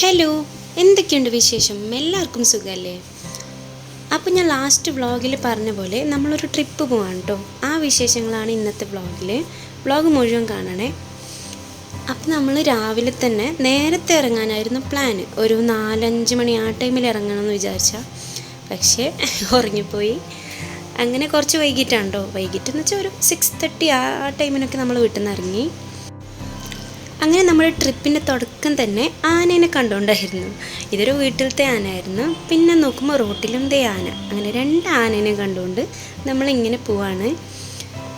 Hello എന്തൊക്കെയുണ്ട് വിശേഷം? എല്ലാവർക്കും സുഖമല്ലേ അപ്പോൾ ഞാൻ ലാസ്റ്റ് വ്ളോഗിൽ പറഞ്ഞ പോലെ നമ്മളൊരു ട്രിപ്പ് പോകാൻ കേട്ടോ ആ വിശേഷങ്ങളാണ് ഇന്നത്തെ വ്ളോഗിൽ വ്ളോഗ് മുഴുവൻ കാണണേ. അപ്പം നമ്മൾ രാവിലെ തന്നെ നേരത്തെ ഇറങ്ങാനായിരുന്നു പ്ലാൻ ഒരു നാലഞ്ച് മണി ആ ടൈമിൽ ഇറങ്ങണമെന്ന് വിചാരിച്ചാൽ പക്ഷേ ഉറങ്ങിപ്പോയി. അങ്ങനെ കുറച്ച് വൈകിട്ടാണ് കേട്ടോ വൈകിട്ടെന്ന് വെച്ചാൽ ഒരു സിക്സ് തേർട്ടി ആ ടൈമിനൊക്കെ നമ്മൾ വീട്ടിൽ നിന്ന് ഇറങ്ങി. അങ്ങനെ നമ്മുടെ ട്രിപ്പിന്റെ തുടക്കം തന്നെ ആനേനെ കണ്ടുകൊണ്ടായിരുന്നു. ഇതൊരു വീട്ടിലത്തെ ആനയായിരുന്നു. പിന്നെ നോക്കുമ്പോൾ റോട്ടിലും ദേ ആന. അങ്ങനെ രണ്ട് ആനേനെ കണ്ടുകൊണ്ട് നമ്മളിങ്ങനെ പോവാണ്.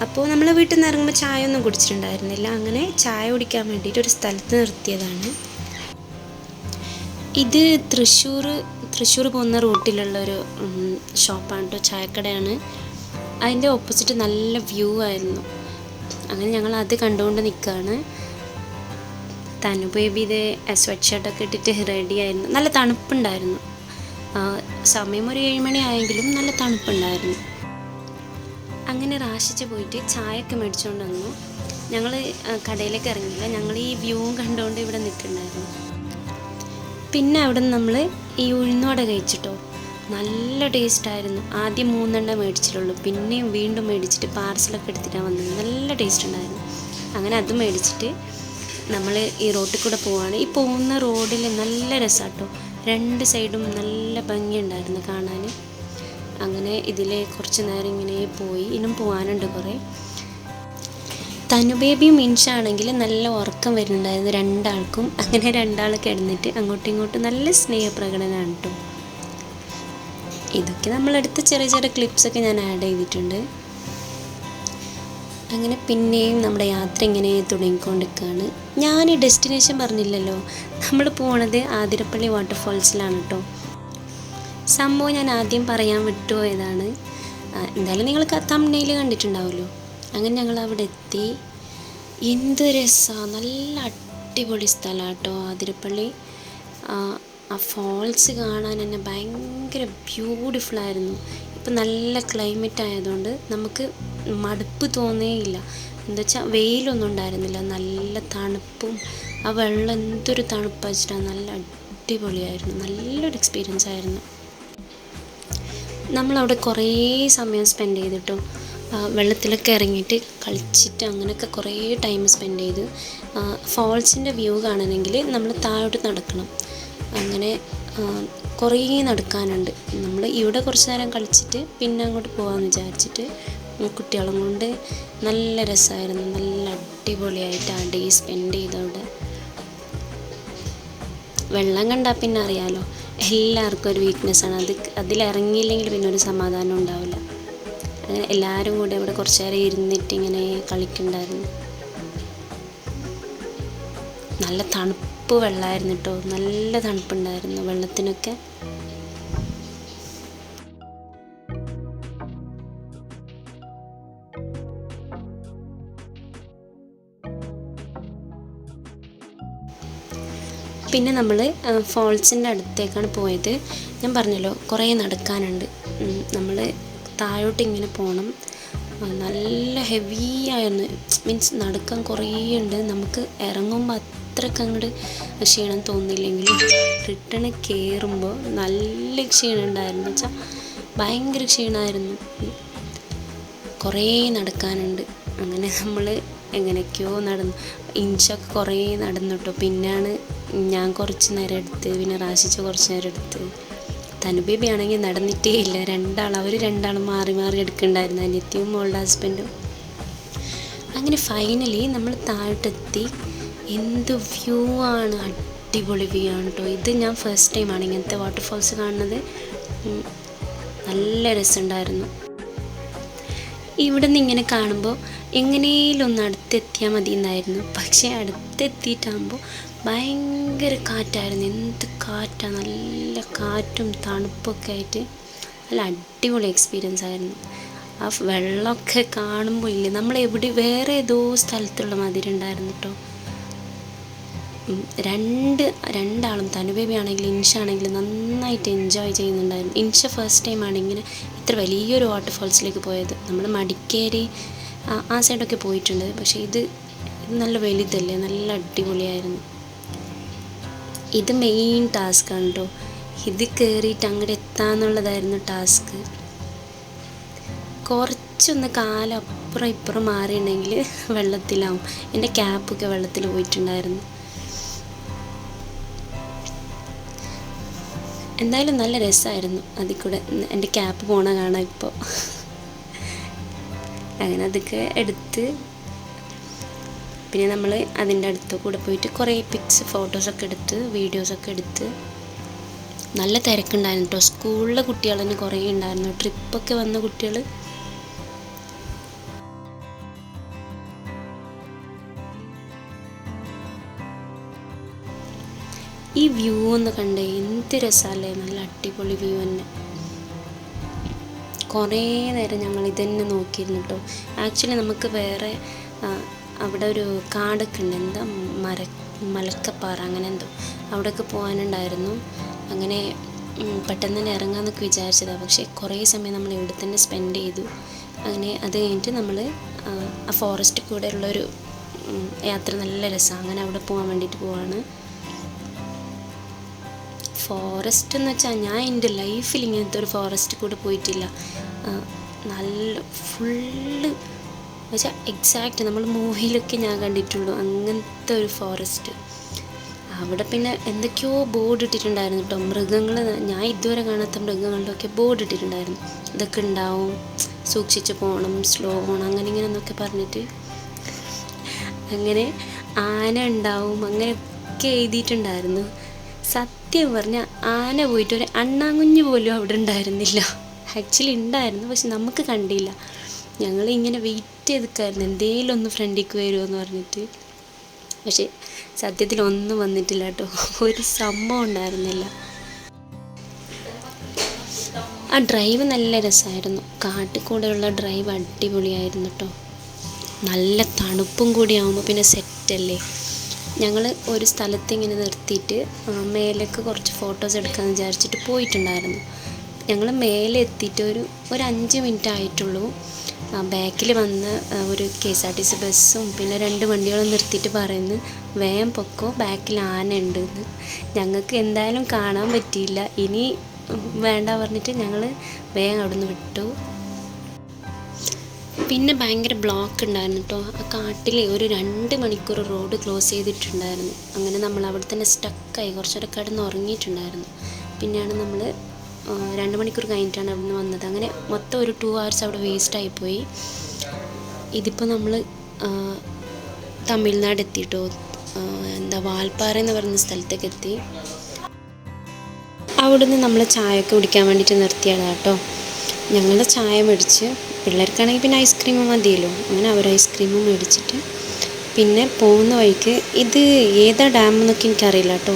അപ്പോൾ നമ്മൾ വീട്ടിൽ നിന്ന് ഇറങ്ങുമ്പോൾ ചായ ഒന്നും കുടിച്ചിട്ടുണ്ടായിരുന്നില്ല. അങ്ങനെ ചായ കുടിക്കാൻ വേണ്ടിയിട്ട് ഒരു സ്ഥലത്ത് നിർത്തിയതാണ്. ഇത് തൃശ്ശൂർ തൃശ്ശൂർ പോകുന്ന റൂട്ടിലുള്ള ഒരു ഷോപ്പാണ് കേട്ടോ ചായക്കടയാണ്. അതിന്റെ ഓപ്പോസിറ്റ് നല്ല വ്യൂ ആയിരുന്നു. അങ്ങനെ ഞങ്ങൾ അത് കണ്ടുകൊണ്ട് നിൽക്കുകയാണ് തനു ബേബി ഇത് സ്വെറ്റ് ഷർട്ടൊക്കെ ഇട്ടിട്ട് റെഡി ആയിരുന്നു. നല്ല തണുപ്പുണ്ടായിരുന്നു. സമയം ഒരു ഏഴുമണി ആയെങ്കിലും നല്ല തണുപ്പുണ്ടായിരുന്നു. അങ്ങനെ റാശിച്ച് പോയിട്ട് ചായയൊക്കെ മേടിച്ചുകൊണ്ട് വന്നു. ഞങ്ങൾ കടയിലേക്ക് ഇറങ്ങിയില്ല. ഞങ്ങൾ ഈ വ്യൂവും കണ്ടുകൊണ്ട് ഇവിടെ നിൽക്കുന്നുണ്ടായിരുന്നു. പിന്നെ അവിടെ നമ്മൾ ഈ ഉഴുന്നോടെ കഴിച്ചിട്ടോ നല്ല ടേസ്റ്റായിരുന്നു ആദ്യം മൂന്നെണ്ണം മേടിച്ചിട്ടുള്ളൂ. പിന്നെയും വീണ്ടും മേടിച്ചിട്ട് പാർസലൊക്കെ എടുത്തിട്ടാണ് വന്നത്. നല്ല ടേസ്റ്റ് ഉണ്ടായിരുന്നു. അങ്ങനെ അത് മേടിച്ചിട്ട് നമ്മൾ ഈ റോട്ടിൽ കൂടെ പോവാണ്. ഈ പോകുന്ന റോഡിൽ നല്ല രസമാട്ടോ രണ്ട് സൈഡും നല്ല ഭംഗിയുണ്ടായിരുന്നു കാണാൻ. അങ്ങനെ ഇതിൽ കുറച്ച് നേരം ഇങ്ങനെ പോയി. ഇനും പോകാനുണ്ട് കുറേ. തനു തനുബേബിയും മിൻഷാണെങ്കിൽ നല്ല ഉറക്കം വരുന്നുണ്ടായിരുന്നു രണ്ടാൾക്കും. അങ്ങനെ രണ്ടാൾ കിടന്നിട്ട് അങ്ങോട്ടും ഇങ്ങോട്ടും നല്ല സ്നേഹപ്രകടനമാണ് കേട്ടോ. ഇതൊക്കെ നമ്മളെടുത്ത ചെറിയ ചെറിയ ക്ലിപ്സൊക്കെ ഞാൻ ആഡ് ചെയ്തിട്ടുണ്ട്. അങ്ങനെ പിന്നെയും നമ്മുടെ യാത്ര ഇങ്ങനെ തുടങ്ങിക്കൊണ്ടിരിക്കുകയാണ്. ഞാൻ ഈ ഡെസ്റ്റിനേഷൻ പറഞ്ഞില്ലല്ലോ. നമ്മൾ പോണത് ആതിരപ്പള്ളി വാട്ടർഫോൾസിലാണ് കേട്ടോ സംഭവം ഞാൻ ആദ്യം പറയാൻ വിട്ടുപോയതാണ് എന്തായാലും നിങ്ങൾ തമ്മിൽ കണ്ടിട്ടുണ്ടാവുമല്ലോ. അങ്ങനെ ഞങ്ങൾ അവിടെ എത്തി. എന്ത് രസമാണ് നല്ല അടിപൊളി സ്ഥലമാണ് കേട്ടോ ആതിരപ്പള്ളി. ആ ഫോൾസ് കാണാൻ തന്നെ ഭയങ്കര ബ്യൂട്ടിഫുൾ ആയിരുന്നു. ഇപ്പം നല്ല ക്ലൈമറ്റ് ആയതുകൊണ്ട് നമുക്ക് മടുപ്പ് തോന്നേയില്ല. എന്താ വെച്ചാൽ വെയിലൊന്നും ഉണ്ടായിരുന്നില്ല. നല്ല തണുപ്പും ആ വെള്ളം എന്തൊരു തണുപ്പ് വെച്ചിട്ടാണ് നല്ല അടിപൊളിയായിരുന്നു. നല്ലൊരു എക്സ്പീരിയൻസ് ആയിരുന്നു. നമ്മളവിടെ കുറേ സമയം സ്പെൻഡ് ചെയ്തിട്ടോ. വെള്ളത്തിലൊക്കെ ഇറങ്ങിയിട്ട് കളിച്ചിട്ട് അങ്ങനെയൊക്കെ കുറേ ടൈം സ്പെൻഡ് ചെയ്ത്. ഫോൾസിന്റെ വ്യൂ കാണണമെങ്കിൽ നമ്മൾ താഴോട്ട് നടക്കണം. അങ്ങനെ കുറേ നടക്കാനുണ്ട്. നമ്മൾ ഇവിടെ കുറച്ച് നേരം കളിച്ചിട്ട് പിന്നെ അങ്ങോട്ട് പോകാമെന്ന് വിചാരിച്ചിട്ട് കുട്ടികളും കൊണ്ട് നല്ല രസമായിരുന്നു. നല്ല അടിപൊളിയായിട്ട് ആ ഡേ സ്പെൻഡ് ചെയ്തവിടെ. വെള്ളം കണ്ടാൽ പിന്നെ അറിയാലോ എല്ലാവർക്കും ഒരു വീക്ക്നെസ് ആണ്. അത് അതിലിറങ്ങിയില്ലെങ്കിൽ പിന്നെ ഒരു സമാധാനം ഉണ്ടാവില്ല. അങ്ങനെ എല്ലാവരും കൂടെ ഇവിടെ കുറച്ച് നേരം ഇരുന്നിട്ട് ഇങ്ങനെ കളിക്കുന്നുണ്ടായിരുന്നു നല്ല തണുപ്പ് വെള്ളമായിരുന്നു കേട്ടോ. നല്ല തണുപ്പുണ്ടായിരുന്നു വെള്ളത്തിനൊക്കെ. പിന്നെ നമ്മൾ ഫോൾസിന്റെ അടുത്തേക്കാണ് പോയത്. ഞാൻ പറഞ്ഞല്ലോ കുറേ നടക്കാനുണ്ട്. നമ്മൾ താഴോട്ട് ഇങ്ങനെ പോകണം നല്ല ഹെവി ആയിരുന്നു. മീൻസ് നടക്കാൻ കുറേ ഉണ്ട്. നമുക്ക് ഇറങ്ങുമ്പോൾ അത്രയ്ക്ക് അങ്ങോട്ട് ക്ഷീണം തോന്നിയില്ലെങ്കിലും റിട്ടേൺ കയറുമ്പോൾ നല്ല ക്ഷീണം ഉണ്ടായിരുന്നു. വെച്ചാൽ ഭയങ്കര ക്ഷീണമായിരുന്നു കുറേ നടക്കാനുണ്ട്. അങ്ങനെ നമ്മൾ എങ്ങനെയൊക്കെയോ നടന്നു. ഇഞ്ചൊക്കെ കുറേ നടന്നു കേട്ടോ പിന്നെയാണ് ഞാൻ കുറച്ച് നേരം എടുത്ത് പിന്നെ റാശിച്ച കുറച്ച് നേരം എടുത്ത്. തനുബേബി ആണെങ്കിൽ നടന്നിട്ടേ ഇല്ല. രണ്ടാൾ അവർ രണ്ടാളും മാറി മാറി എടുക്കണ്ടായിരുന്നു അനിത്യവും മോളുടെ ഹസ്ബൻഡും അങ്ങനെ ഫൈനലി നമ്മൾ താഴോട്ടെത്തി. എന്ത് വ്യൂ ആണ് അടിപൊളി വ്യൂ ആണ് കേട്ടോ ഇത് ഞാൻ ഫസ്റ്റ് ടൈമാണ് ഇങ്ങനത്തെ വാട്ടർഫോൾസ് കാണുന്നത്. നല്ല രസമുണ്ടായിരുന്നു. ഇവിടെ നിന്ന് ഇങ്ങനെ കാണുമ്പോൾ എങ്ങനെയും ഒന്ന് അടുത്തെത്തിയാൽ മതി എന്നായിരുന്നു പക്ഷേ അടുത്തെത്തിയിട്ടാകുമ്പോൾ ഭയങ്കര കാറ്റായിരുന്നു. എന്ത് കാറ്റാണ് നല്ല കാറ്റും തണുപ്പൊക്കെ ആയിട്ട് നല്ല അടിപൊളി എക്സ്പീരിയൻസ് ആയിരുന്നു. ആ വെള്ളമൊക്കെ കാണുമ്പോൾ ഇല്ലേ നമ്മൾ എവിടെ വേറെ ഏതോ സ്ഥലത്തുള്ള മാതിരി ഉണ്ടായിരുന്നു കേട്ടോ രണ്ട് രണ്ടാളും തനുബേബി ആണെങ്കിലും ഇൻഷ ആണെങ്കിലും നന്നായിട്ട് എൻജോയ് ചെയ്യുന്നുണ്ടായിരുന്നു. ഇൻഷ ഫസ്റ്റ് ടൈമാണ് ഇങ്ങനെ ഇത്ര വലിയൊരു വാട്ടർഫോൾസിലേക്ക് പോയത്. നമ്മൾ മടിക്കേരി ആ- ആ സൈഡൊക്കെ പോയിട്ടുണ്ട്. പക്ഷേ ഇത് ഇത് നല്ല വലുതല്ലേ നല്ല അടിപൊളിയായിരുന്നു. ഇത് മെയിൻ ടാസ്ക് ആണ് കേട്ടോ ഇത് കയറിയിട്ട് അങ്ങോട്ട് എത്താന്നുള്ളതായിരുന്നു ടാസ്ക് കുറച്ചൊന്ന് കാലം അപ്പുറം ഇപ്പുറം മാറിയിട്ടുണ്ടെങ്കിൽ വെള്ളത്തിലാവും. എന്റെ ക്യാപ്പൊക്കെ വെള്ളത്തിൽ പോയിട്ടുണ്ടായിരുന്നു. എന്തായാലും നല്ല രസമായിരുന്നു. അതിൽ കൂടെ എന്റെ ക്യാപ്പ് പോണ കാണാം ഇപ്പോൾ. അങ്ങനെ അതൊക്കെ എടുത്ത് പിന്നെ നമ്മൾ അതിന്റെ അടുത്ത് കൂടെ പോയിട്ട് കുറേ പിക്സ് ഫോട്ടോസൊക്കെ എടുത്ത് വീഡിയോസൊക്കെ എടുത്ത് നല്ല തിരക്കുണ്ടായിരുന്നു കേട്ടോ. സ്കൂളിലെ കുട്ടികൾ തന്നെ കുറേ ഉണ്ടായിരുന്നു. ട്രിപ്പൊക്കെ വന്ന കുട്ടികൾ ഈ വ്യൂ ഒന്ന് കണ്ടേ എന്ത് രസമല്ലേ നല്ല അടിപൊളി വ്യൂ തന്നെ. കുറേ നേരം ഞങ്ങൾ ഇതന്നെ നോക്കിയിരുന്നു കേട്ടോ ആക്ച്വലി നമുക്ക് വേറെ അവിടെ ഒരു കാടൊക്കെ ഉണ്ട് എന്താ മര മലക്കപ്പാറ അങ്ങനെ എന്തോ. അവിടെയൊക്കെ പോകാനുണ്ടായിരുന്നു. അങ്ങനെ പെട്ടെന്ന് തന്നെ ഇറങ്ങാമെന്നൊക്കെ വിചാരിച്ചതാണ് പക്ഷേ കുറേ സമയം നമ്മൾ ഇവിടെ തന്നെ സ്പെൻഡ് ചെയ്തു. അങ്ങനെ അത് കഴിഞ്ഞിട്ട് നമ്മൾ ആ ഫോറസ്റ്റ് കൂടെ ഉള്ളൊരു യാത്ര നല്ല രസമാണ് അങ്ങനെ അവിടെ പോകാൻ വേണ്ടിയിട്ട് പോവാണ്. ഫോറസ്റ്റ് എന്ന് വെച്ചാൽ ഞാൻ എന്റെ ലൈഫിൽ ഇങ്ങനത്തെ ഒരു ഫോറസ്റ്റ് കൂടെ പോയിട്ടില്ല. നല്ല ഫുള്ള് വെച്ചാൽ എക്സാക്റ്റ് നമ്മൾ മൂവിയിലൊക്കെ ഞാൻ കണ്ടിട്ടുള്ളൂ. അങ്ങനത്തെ ഒരു ഫോറസ്റ്റ് അവിടെ പിന്നെ എന്തൊക്കെയോ ബോർഡ് ഇട്ടിട്ടുണ്ടായിരുന്നു കേട്ടോ മൃഗങ്ങൾ ഞാൻ ഇതുവരെ കാണാത്ത മൃഗങ്ങളുടെയൊക്കെ ബോർഡ് ഇട്ടിട്ടുണ്ടായിരുന്നു. ഇതൊക്കെ ഉണ്ടാവും സൂക്ഷിച്ച് പോകണം സ്ലോ പോകണം അങ്ങനെ ഇങ്ങനെ എന്നൊക്കെ പറഞ്ഞിട്ട്. അങ്ങനെ ആന ഉണ്ടാവും അങ്ങനെയൊക്കെ എഴുതിയിട്ടുണ്ടായിരുന്നു. സത്യം പറഞ്ഞാൽ ആന പോയിട്ട് ഒരു അണ്ണാങ്കുഞ്ഞ് പോലും അവിടെ ഉണ്ടായിരുന്നില്ല. ആക്ച്വലി ഉണ്ടായിരുന്നു പക്ഷെ നമുക്ക് കണ്ടില്ല. ഞങ്ങൾ ഇങ്ങനെ വെയിറ്റ് ചെയ്തിട്ടായിരുന്നു എന്തേലും ഒന്ന് ഫ്രണ്ടിക്ക് വരുമോ എന്ന് പറഞ്ഞിട്ട്. പക്ഷെ സത്യത്തിൽ ഒന്നും വന്നിട്ടില്ല കേട്ടോ. ഒരു സംഭവം ഉണ്ടായിരുന്നില്ല. ആ ഡ്രൈവ് നല്ല രസമായിരുന്നു കാട്ടിൽ കൂടെയുള്ള ഡ്രൈവ് അടിപൊളിയായിരുന്നു കേട്ടോ. നല്ല തണുപ്പും കൂടി ആകുമ്പോൾ പിന്നെ സെറ്റല്ലേ ഞങ്ങൾ ഒരു സ്ഥലത്ത് ഇങ്ങനെ നിർത്തിയിട്ട് മേലേക്ക് കുറച്ച് ഫോട്ടോസ് എടുക്കാമെന്ന് വിചാരിച്ചിട്ട് പോയിട്ടുണ്ടായിരുന്നു. ഞങ്ങൾ മേലെ എത്തിയിട്ട് ഒരു ഒരു അഞ്ച് മിനിറ്റ് ആയിട്ടുള്ളൂ. ബാക്കിൽ വന്ന് ഒരു K S R T C ബസ്സും പിന്നെ രണ്ട് വണ്ടികളും നിർത്തിയിട്ട് പറയുന്നു വേഗം പൊക്കോ ബാക്കിൽ ആന ഉണ്ട് എന്ന് ഞങ്ങൾക്ക് എന്തായാലും കാണാൻ പറ്റിയില്ല. ഇനി വേണ്ട പറഞ്ഞിട്ട് ഞങ്ങൾ വേഗം അവിടുന്ന് വിട്ടു. പിന്നെ ഭയങ്കര ബ്ലോക്ക് ഉണ്ടായിരുന്നു കേട്ടോ ആ കാട്ടിലെ ഒരു രണ്ട് മണിക്കൂർ റോഡ് ക്ലോസ് ചെയ്തിട്ടുണ്ടായിരുന്നു. അങ്ങനെ നമ്മൾ അവിടെ തന്നെ സ്റ്റക്കായി കുറച്ചൊരു കിടന്ന് ഉറങ്ങിയിട്ടുണ്ടായിരുന്നു. പിന്നെയാണ് നമ്മൾ രണ്ട് മണിക്കൂർ കഴിഞ്ഞിട്ടാണ് അവിടെ നിന്ന് വന്നത്. അങ്ങനെ മൊത്തം ഒരു ടു ഹവേഴ്സ് അവിടെ വേസ്റ്റായി പോയി. ഇതിപ്പോൾ നമ്മൾ തമിഴ്നാട് എത്തിയിട്ടോ എന്താ വാൽപ്പാറ എന്ന് പറയുന്ന സ്ഥലത്തേക്ക് എത്തി. അവിടുന്ന് നമ്മൾ ചായ ഒക്കെ കുടിക്കാൻ വേണ്ടിയിട്ട് നിർത്തിയതാണ് കേട്ടോ ഞങ്ങൾ ചായ മേടിച്ച് പിള്ളേർക്കാണെങ്കിൽ പിന്നെ ഐസ്ക്രീം മതിയല്ലോ. അങ്ങനെ അവർ ഐസ്ക്രീം മേടിച്ചിട്ട് പിന്നെ പോകുന്ന വഴിക്ക് ഇത് ഏതാ ഡാം എന്നൊക്കെ എനിക്കറിയില്ല കേട്ടോ.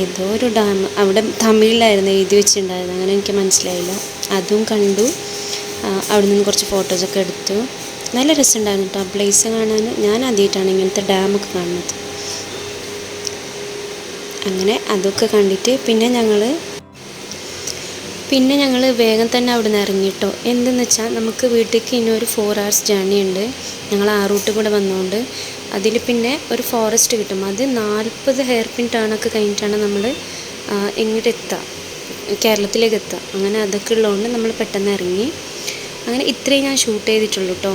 ഏതോ ഒരു ഡാം അവിടെ തമിഴിലായിരുന്നു എഴുതി വെച്ചിട്ടുണ്ടായിരുന്നു അങ്ങനെ എനിക്ക് മനസ്സിലായില്ല. അതും കണ്ടു. അവിടെ നിന്ന് കുറച്ച് ഫോട്ടോസൊക്കെ എടുത്തു. നല്ല രസമുണ്ടായിരുന്നു കേട്ടോ. ആ പ്ലേസ് കാണാൻ ഞാൻ ആദ്യമായിട്ടാണ് ഇങ്ങനത്തെ ഡാമൊക്കെ കാണുന്നത്. അങ്ങനെ അതൊക്കെ കണ്ടിട്ട് പിന്നെ ഞങ്ങൾ പിന്നെ ഞങ്ങൾ വേഗം തന്നെ അവിടെ നിന്ന് ഇറങ്ങിയിട്ടോ എന്തെന്ന് വെച്ചാൽ നമുക്ക് വീട്ടിലേക്ക് ഇനി ഒരു ഫോർ ഹവേഴ്സ് ജേർണി ഉണ്ട്. ഞങ്ങൾ ആ റൂട്ട് കൂടെ വന്നുകൊണ്ട് അതിൽ പിന്നെ ഒരു ഫോറസ്റ്റ് കിട്ടും. അത് നാൽപ്പത് ഹെയർ പിൻ ടേണൊക്കെ കഴിഞ്ഞിട്ടാണ് നമ്മൾ ഇങ്ങോട്ട് എത്തുക കേരളത്തിലേക്ക് എത്തുക അങ്ങനെ അതൊക്കെ ഉള്ളതുകൊണ്ട് നമ്മൾ പെട്ടെന്ന് ഇറങ്ങി. അങ്ങനെ ഇത്രയും ഞാൻ ഷൂട്ട് ചെയ്തിട്ടുള്ളൂ കേട്ടോ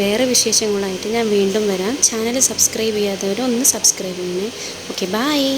വേറെ വിശേഷങ്ങളായിട്ട് ഞാൻ വീണ്ടും വരാം. ചാനൽ സബ്സ്ക്രൈബ് ചെയ്യാത്തവർ ഒന്ന് സബ്സ്ക്രൈബ് ചെയ്യണേ. Okay bye